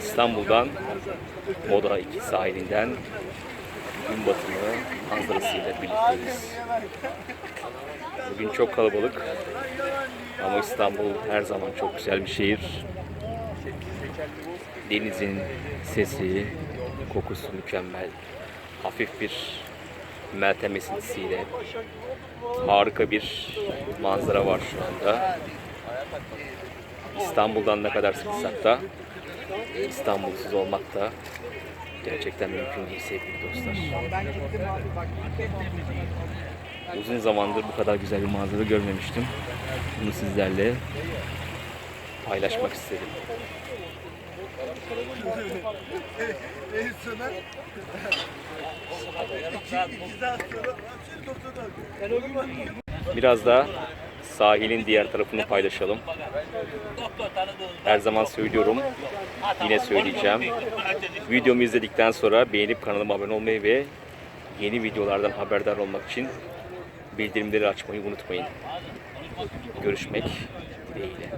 İstanbul'dan Moda 2 sahilinden gün batımı manzarasıyla birlikteyiz. Bugün çok kalabalık ama İstanbul her zaman çok güzel bir şehir. Denizin sesi, kokusu mükemmel. Hafif bir Meltem esintisiyle harika bir manzara var şu anda. İstanbul'dan ne kadar sıkılsak da İstanbulsuz olmak da gerçekten mümkün değil sevgili dostlar. Uzun zamandır bu kadar güzel bir manzara görmemiştim. Bunu sizlerle paylaşmak istedim. Biraz da sahilin diğer tarafını paylaşalım. Her zaman söylüyorum, yine söyleyeceğim. Videomu izledikten sonra beğenip kanalıma abone olmayı ve yeni videolardan haberdar olmak için bildirimleri açmayı unutmayın. Görüşmek dileğiyle.